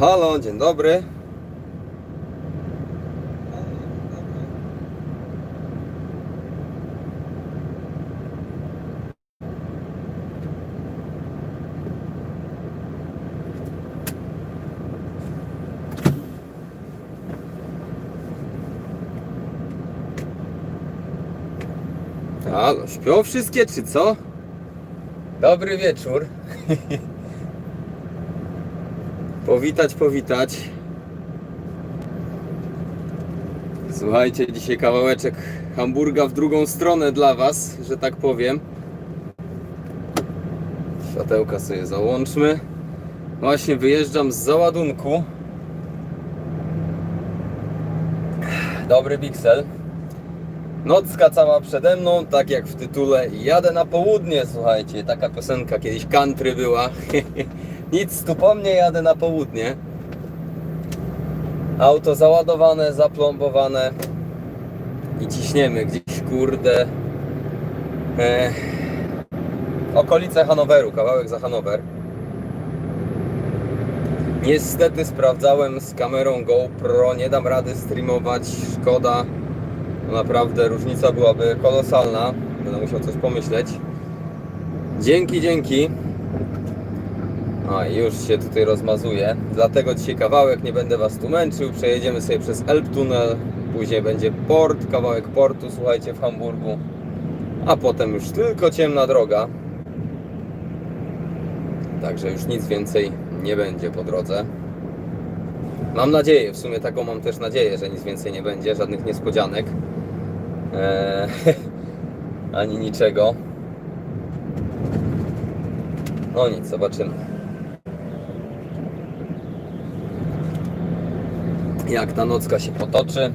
Halo, dzień dobry. Halo, śpią wszystkie czy co? Dobry wieczór. Powitać, powitać. Słuchajcie, dzisiaj kawałeczek hamburga w drugą stronę dla Was, że tak powiem. Światełka sobie załączmy. Właśnie wyjeżdżam z załadunku. Dobry Pixel. Nocka cała przede mną, tak jak w tytule. Jadę na południe, słuchajcie. Taka piosenka kiedyś country była. Nic tu po mnie, jadę na południe. Auto załadowane, zaplombowane i ciśniemy gdzieś, kurde. E, okolice Hanoweru, kawałek za Hanower. Niestety sprawdzałem z kamerą GoPro, nie dam rady streamować, szkoda. Naprawdę różnica byłaby kolosalna. Będę musiał coś pomyśleć. Dzięki, dzięki. A już się tutaj rozmazuje. Dlatego dzisiaj kawałek, nie będę Was tu męczył. Przejedziemy sobie przez Elbtunnel. Później będzie port, kawałek portu, słuchajcie, w Hamburgu. A potem już tylko ciemna droga. Także już nic więcej nie będzie po drodze. Mam nadzieję, w sumie taką mam też nadzieję, że nic więcej nie będzie, żadnych niespodzianek. Eee, ani niczego. No nic, zobaczymy. Jak ta nocka się potoczy.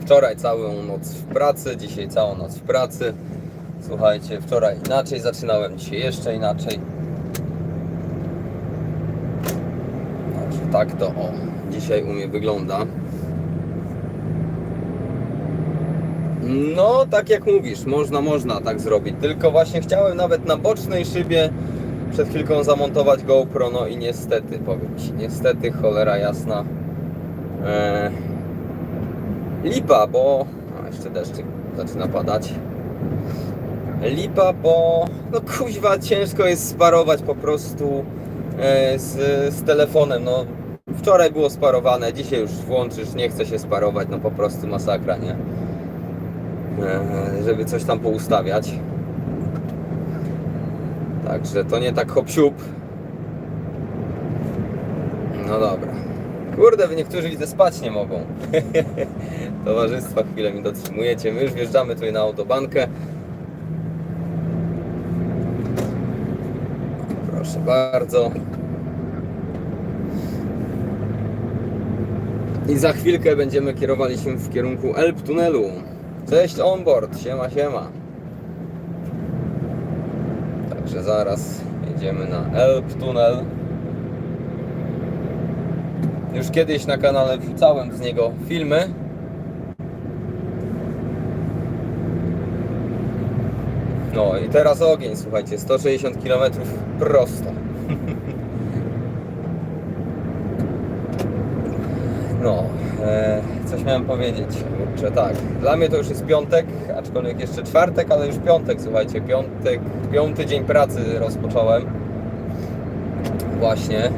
Wczoraj całą noc w pracy, dzisiaj całą noc w pracy. Słuchajcie, wczoraj inaczej zaczynałem, dzisiaj jeszcze inaczej. Także tak to o, dzisiaj u mnie wygląda. No, tak jak mówisz, można, można tak zrobić. Tylko właśnie chciałem nawet na bocznej szybie przed chwilką zamontować GoPro, no i niestety, powiem Ci, niestety, cholera jasna. Eee, lipa, bo... A, jeszcze deszczyk zaczyna padać. Lipa, bo... No kuźwa, ciężko jest sparować po prostu e, z, z telefonem, no. Wczoraj było sparowane, dzisiaj już włączysz, nie chce się sparować, no po prostu masakra, nie? E, żeby coś tam poustawiać. Także to nie tak hop No dobra. Kurde, wy niektórzy widzę spać nie mogą. Towarzystwa chwilę mi dotrzymujecie. My już wjeżdżamy tutaj na autobankę. Proszę bardzo. I za chwilkę będziemy kierowali się w kierunku Elb tunelu. Cześć onboard, siema siema. Także zaraz jedziemy na Elb tunel. Już kiedyś na kanale wrzucałem z niego filmy. No i teraz ogień, słuchajcie, 160 km prosto. No, e, coś miałem powiedzieć. Kurczę, tak. Dla mnie to już jest piątek, aczkolwiek jeszcze czwartek, ale już piątek, słuchajcie. Piątek, piąty dzień pracy rozpocząłem. Właśnie.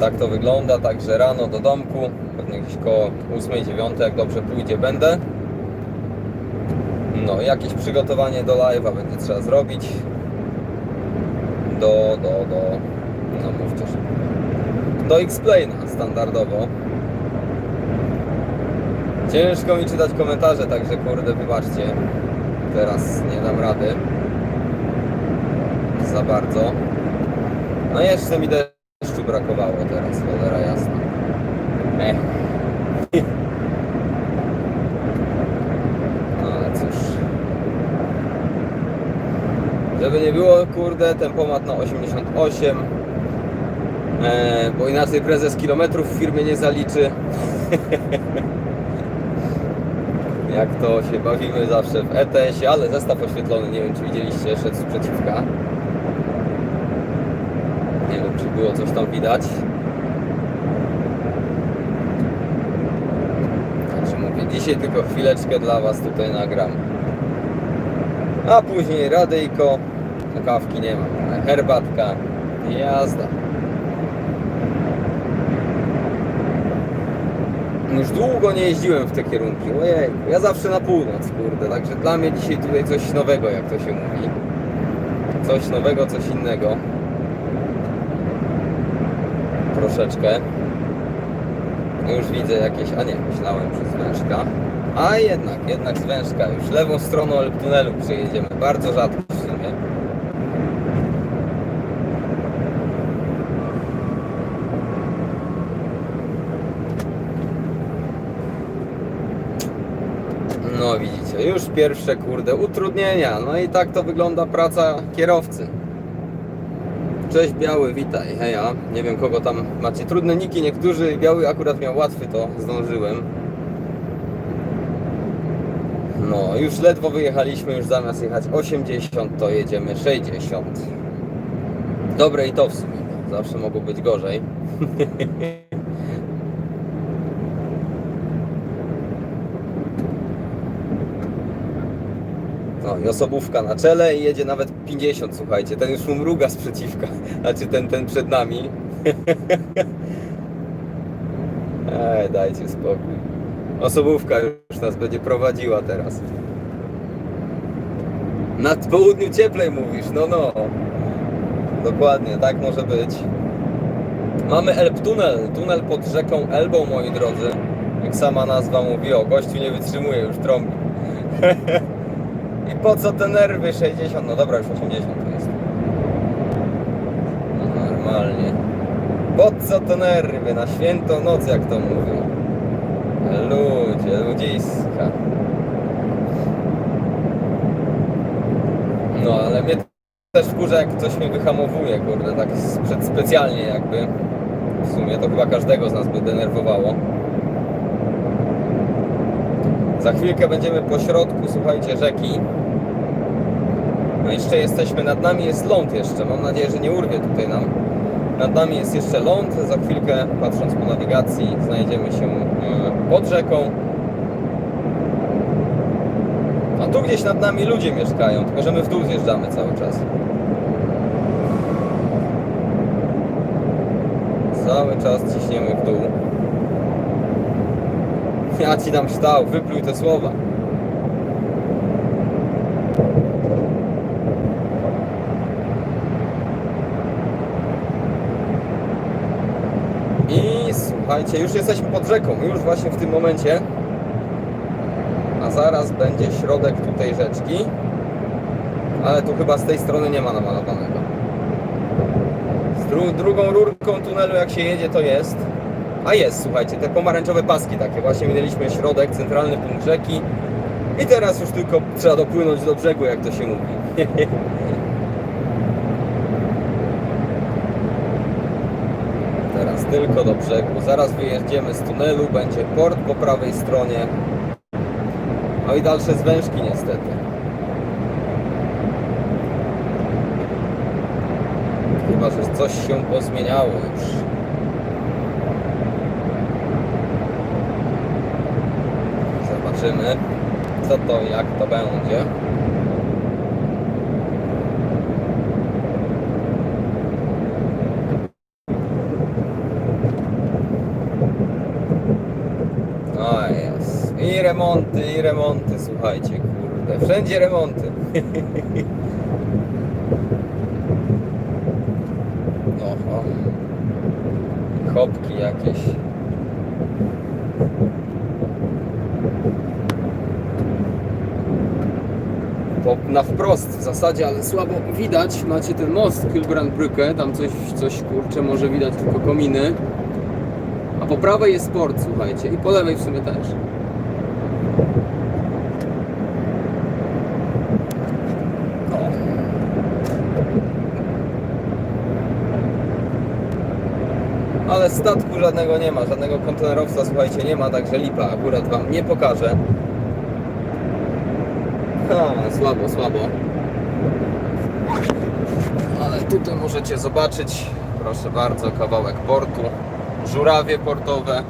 Tak to wygląda, także rano do domku, pewnie gdzieś koło 8-9, jak dobrze pójdzie, będę. No, jakieś przygotowanie do live'a będzie trzeba zrobić. Do, do, do, no mówcie do X-Plane'a standardowo. Ciężko mi czytać komentarze, także kurde, wybaczcie. Teraz nie dam rady. Za bardzo. No jeszcze mi deszczu brakowało teraz, cholera jasna. Ech. No ale cóż. Żeby nie było, kurde, tempomat na 88. E, bo inaczej prezes kilometrów w firmie nie zaliczy. Jak to się bawimy zawsze w ETS-ie, ale zestaw oświetlony, nie wiem czy widzieliście, szedł z przeciwka. Nie wiem czy było coś tam widać. Także mówię, dzisiaj tylko chwileczkę dla Was tutaj nagram. A później radyjko, kawki nie ma, herbatka, jazda. Już długo nie jeździłem w te kierunki, ojej, ja zawsze na północ, kurde, także dla mnie dzisiaj tutaj coś nowego, jak to się mówi. Coś nowego, coś innego. Troszeczkę. Już widzę jakieś, a nie, myślałem przez wężka. A jednak, jednak z wężka już lewą stroną tunelu przejedziemy, bardzo rzadko w sumie. No widzicie, już pierwsze kurde utrudnienia. No i tak to wygląda praca kierowcy. Cześć Biały, witaj, heja. Nie wiem kogo tam macie trudne niki, niektórzy Biały akurat miał łatwy, to zdążyłem. No, już ledwo wyjechaliśmy, już zamiast jechać 80, to jedziemy 60. Dobre i to w sumie, zawsze mogło być gorzej. osobówka na czele i jedzie nawet 50, słuchajcie, ten już mu mruga z znaczy ten, ten przed nami. Ej, dajcie spokój. Osobówka już nas będzie prowadziła teraz. Na południu cieplej mówisz, no no. Dokładnie, tak może być. Mamy Elb Tunel, tunel pod rzeką Elbą, moi drodzy. Jak sama nazwa mówi, o, gościu nie wytrzymuje, już trąbi. I po co te nerwy 60? No dobra, już 80 to jest. No normalnie. Po co te nerwy? Na świętą noc, jak to mówią. Ludzie, ludziska. No, ale mnie też wkurza, jak coś mnie wyhamowuje, kurde, tak specjalnie jakby. W sumie to chyba każdego z nas by denerwowało. Za chwilkę będziemy po środku, słuchajcie, rzeki. No jeszcze jesteśmy, nad nami jest ląd jeszcze. Mam nadzieję, że nie urwie tutaj nam. Nad nami jest jeszcze ląd. Za chwilkę, patrząc po nawigacji, znajdziemy się e, pod rzeką. A tu gdzieś nad nami ludzie mieszkają, tylko że my w dół zjeżdżamy cały czas. Cały czas ciśniemy w dół. Ja ci dam ształ, wypluj te słowa. I słuchajcie, już jesteśmy pod rzeką, już właśnie w tym momencie. A zaraz będzie środek tutaj rzeczki. Ale tu chyba z tej strony nie ma namalowanego. Z dru drugą rurką tunelu jak się jedzie to jest. A jest, słuchajcie, te pomarańczowe paski takie. Właśnie minęliśmy środek, centralny punkt rzeki. I teraz już tylko trzeba dopłynąć do brzegu, jak to się mówi. Teraz tylko do brzegu. Zaraz wyjedziemy z tunelu, będzie port po prawej stronie. No i dalsze zwężki niestety. Chyba, że coś się pozmieniało już. Zobaczymy, co to jak to będzie. A jest. I remonty, i remonty, słuchajcie, kurde. Wszędzie remonty. Oho. Chopki jakieś. To na wprost w zasadzie, ale słabo widać. Macie ten most Kilbrandbrücke, tam coś, coś kurczę, może widać tylko kominy. A po prawej jest port, słuchajcie, i po lewej w sumie też. O. ale statku żadnego nie ma, żadnego kontenerowca, słuchajcie, nie ma, także lipa akurat Wam nie pokażę. Ha, słabo, słabo. Ale tutaj możecie zobaczyć, proszę bardzo, kawałek portu, żurawie portowe.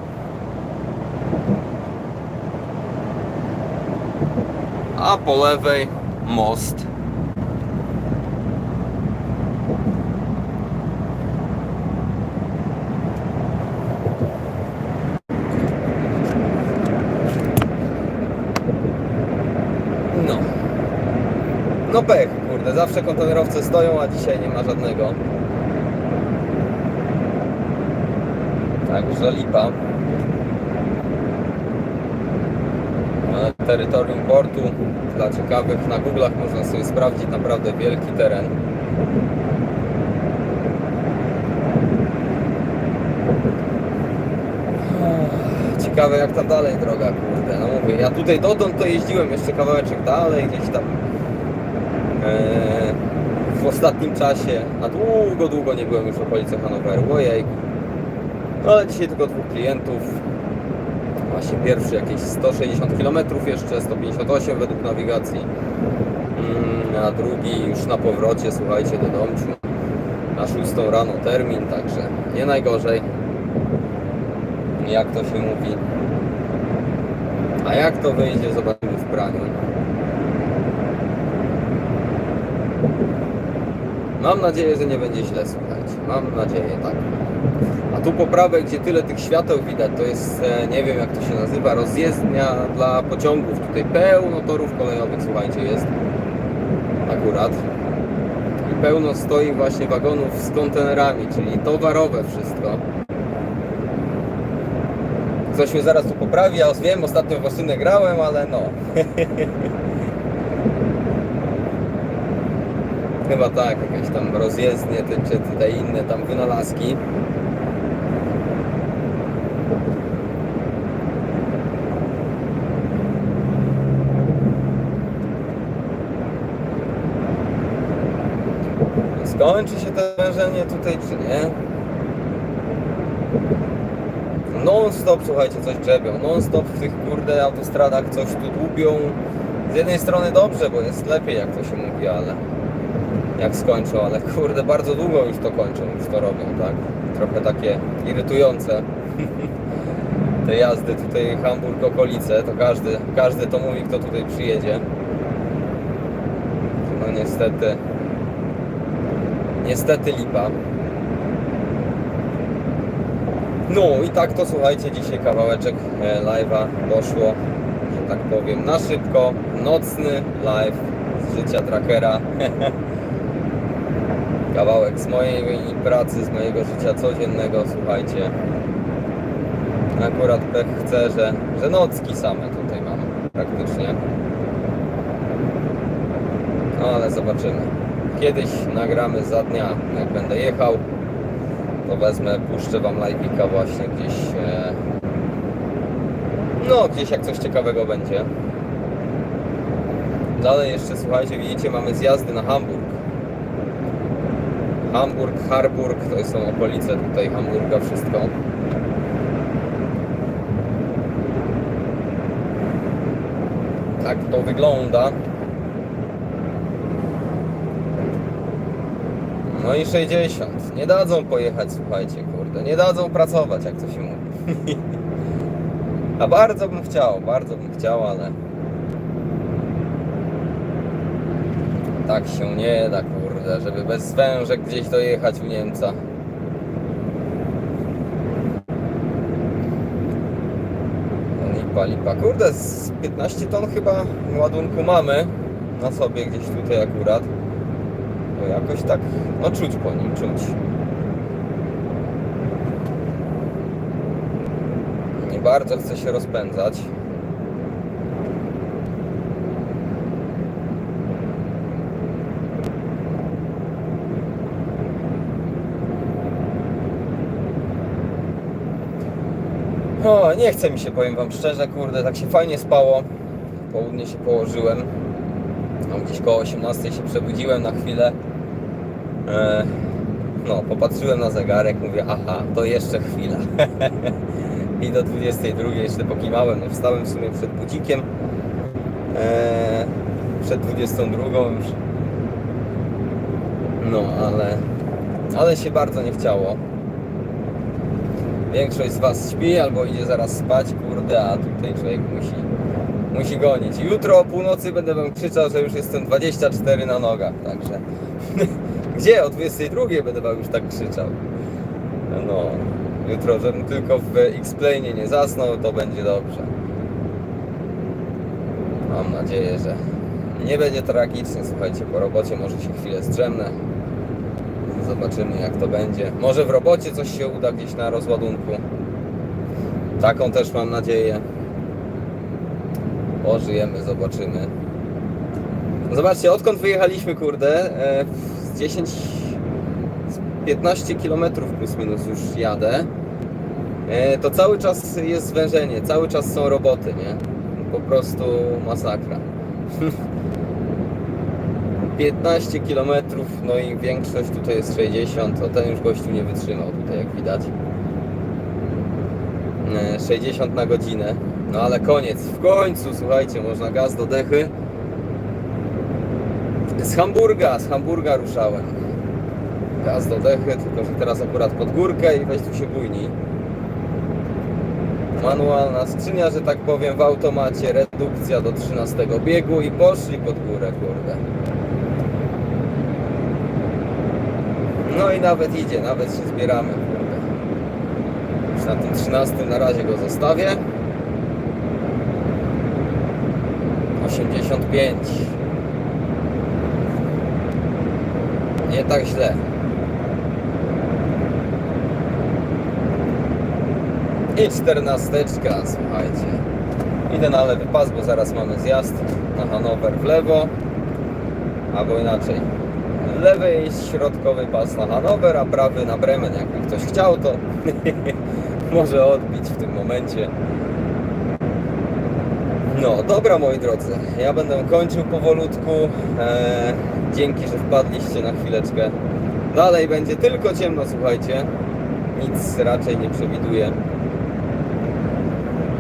A po lewej most. No. No pech, kurde, zawsze kontenerowce stoją, a dzisiaj nie ma żadnego. Także lipa. Ale terytorium portu dla ciekawych na Google'ach można sobie sprawdzić naprawdę wielki teren. Ciekawe jak tam dalej droga, kurde. No mówię, ja tutaj dotąd to jeździłem jeszcze kawałeczek dalej, gdzieś tam w ostatnim czasie, a długo, długo nie byłem już w okolicy Hanoweru, ojej. No ale dzisiaj tylko dwóch klientów. Właśnie pierwszy jakieś 160 km jeszcze, 158 według nawigacji. Mm, a drugi już na powrocie, słuchajcie, do domciu. Na 6 rano termin, także nie najgorzej. Jak to się mówi. A jak to wyjdzie, zobaczymy w praniu. Mam nadzieję, że nie będzie źle, słuchajcie. Mam nadzieję, tak. A tu po prawej, gdzie tyle tych świateł widać, to jest, e, nie wiem jak to się nazywa, rozjezdnia dla pociągów. Tutaj pełno torów kolejowych, słuchajcie, jest akurat. I pełno stoi właśnie wagonów z kontenerami, czyli towarowe wszystko. Coś mnie zaraz tu poprawi, ja wiem, ostatnio w Ostynę grałem, ale no. Chyba tak, jakieś tam rozjezdnie, te, czy te inne tam wynalazki. Skończy się to wężenie tutaj, czy nie? Non stop, słuchajcie, coś grzebią. Non stop w tych kurde autostradach coś tu dłubią. Z jednej strony dobrze, bo jest lepiej, jak to się mówi, ale jak skończą, ale kurde, bardzo długo już to kończą, już to robią, tak? Trochę takie irytujące. Te jazdy tutaj Hamburg okolice, to każdy, każdy to mówi, kto tutaj przyjedzie. No niestety, niestety lipa. No i tak to słuchajcie, dzisiaj kawałeczek e, live'a poszło, że tak powiem, na szybko, nocny live życia trackera. kawałek z mojej pracy, z mojego życia codziennego, słuchajcie. Akurat pech chce, że, że nocki same tutaj mam praktycznie. No ale zobaczymy. Kiedyś nagramy za dnia, jak będę jechał, to wezmę, puszczę wam live'ika właśnie gdzieś e... no gdzieś jak coś ciekawego będzie. Dalej jeszcze słuchajcie, widzicie mamy zjazdy na Hamburg. Hamburg, Harburg, to są okolice tutaj Hamburga, wszystko. Tak to wygląda. No i 60. Nie dadzą pojechać, słuchajcie, kurde. Nie dadzą pracować, jak to się mówi. A bardzo bym chciał, bardzo bym chciał, ale tak się nie da, kurde, żeby bez wężek gdzieś dojechać w Niemca. Lipa, lipa. Kurde, z 15 ton chyba ładunku mamy na sobie gdzieś tutaj akurat. To jakoś tak, no czuć po nim, czuć. Nie bardzo chce się rozpędzać. O, nie chce mi się, powiem wam szczerze, kurde, tak się fajnie spało. W Południe się położyłem. No, gdzieś koło 18 się przebudziłem na chwilę. E, no, popatrzyłem na zegarek, mówię, aha, to jeszcze chwila. I do 22 jeszcze pokimałem, no wstałem w sumie przed budzikiem. Eee, przed 22 już. No, ale, ale się bardzo nie chciało. Większość z Was śpi albo idzie zaraz spać, kurde, a tutaj człowiek musi, musi gonić. Jutro o północy będę Wam krzyczał, że już jestem 24 na nogach, także gdzie? O 22 będę Wam już tak krzyczał. No, jutro, żebym tylko w X-Plane nie zasnął, to będzie dobrze. Mam nadzieję, że nie będzie tragicznie. Słuchajcie, po robocie może się chwilę zdrzemnę. Zobaczymy jak to będzie. Może w robocie coś się uda gdzieś na rozładunku. Taką też mam nadzieję. Pożyjemy, zobaczymy. Zobaczcie, odkąd wyjechaliśmy, kurde, e, z 10, z 15 km plus minus już jadę. E, To cały czas jest zwężenie, cały czas są roboty, nie? Po prostu masakra. 15 km, no i większość tutaj jest 60, to ten już gościu nie wytrzymał tutaj jak widać. E, 60 na godzinę. No ale koniec, w końcu, słuchajcie, można gaz do dechy. Z Hamburga, z Hamburga ruszałem. Gaz do dechy, tylko że teraz akurat pod górkę i weź tu się bujni. Manualna skrzynia, że tak powiem, w automacie, redukcja do 13 biegu i poszli pod górę, kurde. No i nawet idzie, nawet się zbieramy. Już na tym 13 na razie go zostawię. 85. Nie tak źle. I czternasteczka, słuchajcie. Idę na lewy pas, bo zaraz mamy zjazd na Hanower w lewo. Albo inaczej. Lewy jest środkowy pas na Hanower, a prawy na Bremen. Jakby ktoś chciał, to może odbić w tym momencie. No, dobra moi drodzy, ja będę kończył powolutku. Eee, dzięki, że wpadliście na chwileczkę. Dalej będzie tylko ciemno, słuchajcie. Nic raczej nie przewiduję.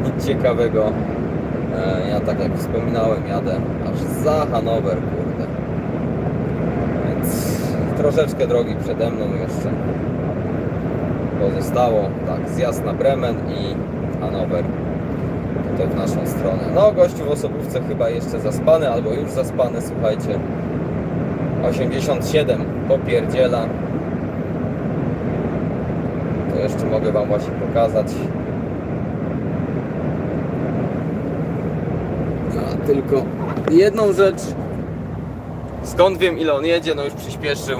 Nic ciekawego. Eee, ja tak jak wspominałem, jadę aż za Hanower, kurde. Troszeczkę drogi przede mną jeszcze pozostało. Tak, zjazd na Bremen i Hanower tutaj w naszą stronę. No, gościu w osobówce chyba jeszcze zaspany, albo już zaspany, słuchajcie. 87 popierdziela. To jeszcze mogę Wam właśnie pokazać. A tylko jedną rzecz. Skąd wiem ile on jedzie? No już przyspieszył.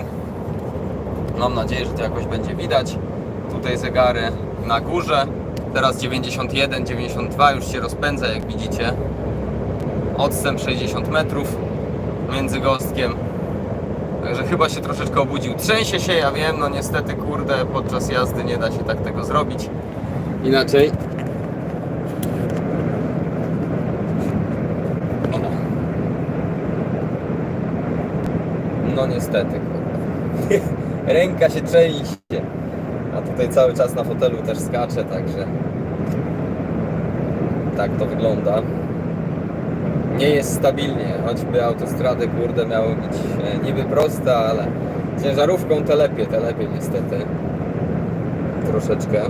Mam nadzieję, że to jakoś będzie widać. Tutaj zegary na górze. Teraz 91, 92 już się rozpędza, jak widzicie. Odstęp 60 metrów między gostkiem. Także chyba się troszeczkę obudził. Trzęsie się, ja wiem, no niestety, kurde, podczas jazdy nie da się tak tego zrobić. Inaczej. No niestety. Ręka się trzęsie. A tutaj cały czas na fotelu też skacze, także tak to wygląda. Nie jest stabilnie, choćby autostrady kurde miały być e, niby proste, ale ciężarówką te lepiej, te lepiej niestety. Troszeczkę.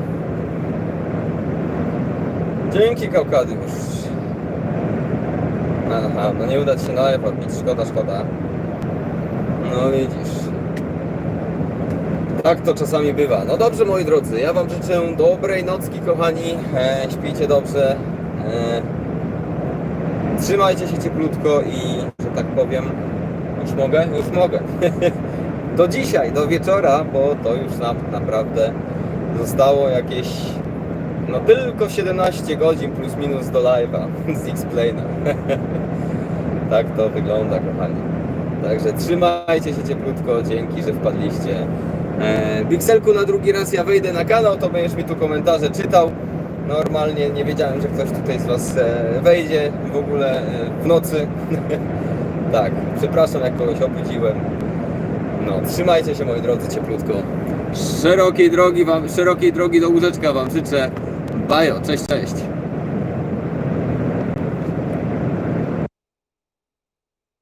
Dzięki Kaukadiusz. Aha, no nie uda Ci się na odbić, szkoda, szkoda. No widzisz. Tak to czasami bywa. No dobrze moi drodzy, ja Wam życzę dobrej nocki kochani. E, śpijcie dobrze. E, trzymajcie się cieplutko i, że tak powiem, już mogę? Już mogę. do dzisiaj, do wieczora, bo to już nam naprawdę zostało jakieś no tylko 17 godzin plus minus do live'a z X-Plane'a. tak to wygląda kochani. Także trzymajcie się cieplutko, dzięki, że wpadliście. E, na drugi raz ja wejdę na kanał, to będziesz mi tu komentarze czytał. Normalnie nie wiedziałem, że ktoś tutaj z Was e, wejdzie w ogóle e, w nocy. tak, przepraszam jak kogoś obudziłem. No, trzymajcie się moi drodzy cieplutko. Szerokiej drogi wam, szerokiej drogi do łóżeczka wam życzę. Bajo, cześć, cześć.